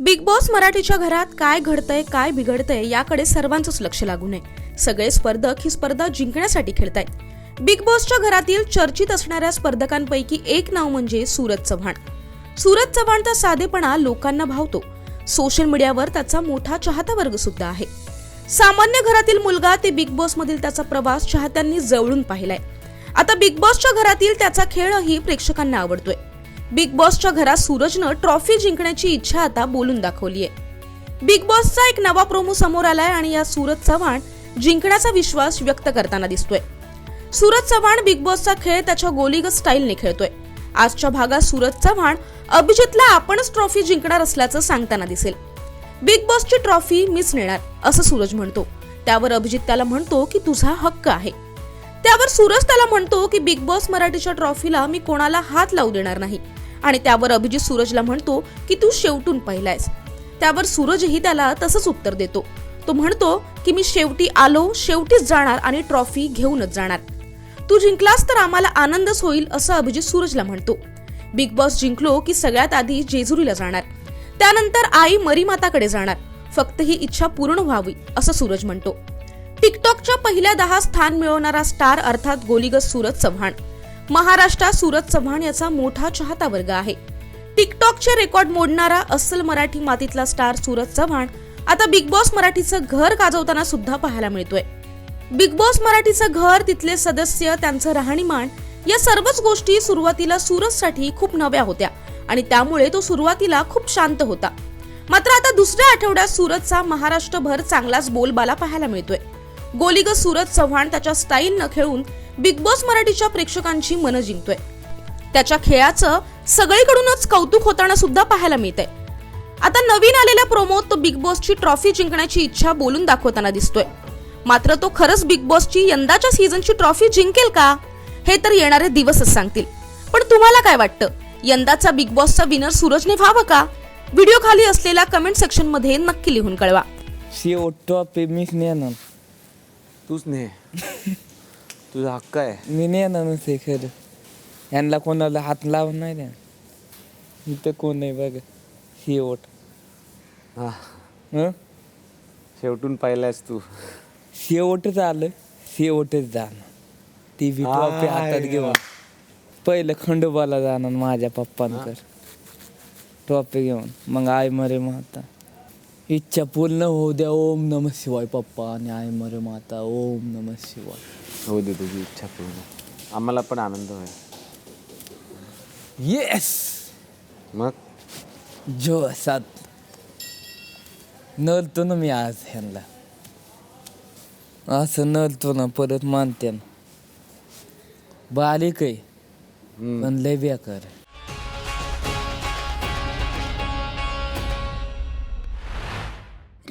Big boss मराठीच्या घरात काय घडतंय काय बिघडतंय याकडे सर्वांचंच लक्ष लागू नये. सगळे स्पर्धक ही स्पर्धा जिंकण्यासाठी खेळतायत. बिग बॉसच्या घरातील चर्चित असणाऱ्या स्पर्धकांपैकी एक नाव म्हणजे सूरज चव्हाण. सूरज चव्हाणचा साधेपणा लोकांना भावतो. सोशल मीडियावर त्याचा मोठा चाहता वर्ग सुद्धा आहे. सामान्य घरातील मुलगा ते बिग बॉस मधील त्याचा प्रवास चाहत्यांनी जवळून पाहिलाय. आता बिग बॉसच्या घरातील त्याचा खेळही प्रेक्षकांना आवडतोय. बिग बॉसच्या घरात सूरजनं ट्रॉफी जिंकण्याची इच्छा आता बोलून दाखवली आहे बिग बॉसचा एक नवा प्रोमो समोर आलाय आणि या सूरज चव्हाण जिंकण्याचा विश्वास व्यक्त करताना दिसतोय. सूरज चव्हाण बिग बॉसचा खेळ त्याच्या गोलीगत स्टाईलने खेळतोय. आजच्या भागात सूरज चव्हाण अभिजितला आपणच ट्रॉफी जिंकणार असल्याचं सांगताना दिसेल. बिग बॉसची ट्रॉफी मीच नेणार असं सूरज म्हणतो. त्यावर अभिजित त्याला म्हणतो की तुझा हक्क आहे. त्यावर सूरज त्याला म्हणतो की बिग बॉस मराठीच्या ट्रॉफीला मी कोणाला हात लावू देणार नाही. आणि त्यावर अभिजित सूरजला म्हणतो की तू शेवटून पाहिलायस. त्यावर सूरजही त्याला तसंच उत्तर देतो. तो म्हणतो की मी शेवटी आलो शेवटीच जाणार आणि ट्रॉफी घेऊनच जाणार. तू जिंकलास तर आम्हाला आनंदच होईल असं अभिजित सूरजला म्हणतो. बिग बॉस जिंकलो की सगळ्यात आधी जेजुरीला जाणार. त्यानंतर आई मरीमाताकडे जाणार. फक्त ही इच्छा पूर्ण व्हावी असं सूरज म्हणतो. टिकटॉकच्या पहिल्या दहा स्थान मिळवणारा स्टार अर्थात गोलीगत सूरज चव्हाण. महाराष्ट्रात सूरज चव्हाण याचा मोठा चाहता वर्ग आहे. टिकटॉकचे रेकॉर्ड मोडणारा अस्सल मराठी मातीतला स्टार सूरज चव्हाण आता बिग बॉस मराठीचं घर गाजवताना सुद्धा पाहायला मिळतोय. बिग बॉस मराठीचं घर तिथले सदस्य त्यांचं राहणीमान या सर्वच गोष्टी सुरुवातीला सूरजसाठी खूप नव्या होत्या आणि त्यामुळे तो सुरुवातीला खूप शांत होता. मात्र आता दुसऱ्या आठवड्यात सूरजचा महाराष्ट्रभर चांगलाच बोलबाला पाहायला मिळतोय. गोलीग सूरज चव्हाण त्याच्या स्टाईलनं खेळून बिग बॉस मराठीच्या प्रेक्षकांची मनं जिंकतोय. त्याच्या खेळाचं सगळीकडूनच कौतुक होताना सुद्धा पाहायला मिळतंय. आता नवीन आलेल्या प्रोमोत तो बिग बॉसची ट्रॉफी जिंकण्याची इच्छा बोलून दाखवताना दिसतोय. मात्र तो खरंच बिग बॉसची यंदाच्या सीझनची ट्रॉफी जिंकेल का? हे तर येणारे दिवसच सांगतील. पण तुम्हाला काय वाटतं? यंदाचा बिग बॉसचा विनर सूरजने व्हावं का? व्हिडिओ खाली असलेल्या कमेंट सेक्शनमध्ये नक्की लिहून कळवा शेवट टॉप आहे मीच नेणार तूच ने. तुझा हक्क आहे. मी नेणार नसते खरं यांना कोणाला हात लावून नाही द्या इथं कोण नाही बघ. हा हं. शेवटून पाहिलायस तू. शेवटच आलं. शेवटच जाणार. टी व्ही ट्रॉफी हातात घेऊन. पहिलं खंडोबाला जाणार माझ्या पप्पांकर. ट्रॉफी घेऊन. मग आई मरे माता इच्छा पूर्ण होऊ द्या. ओम नम शिवाय पप्पा. आणि आई मरे माता. ओम नम शिवाय. हो दे तुझी इच्छा पूर्ण. आम्हाला पण आनंद होईल. येस मग? जो सात नलतो ना मी आज ह्यांना. असं नलतो ना परत मानते ना. बालिक आहे. पण लय बेकार आहे.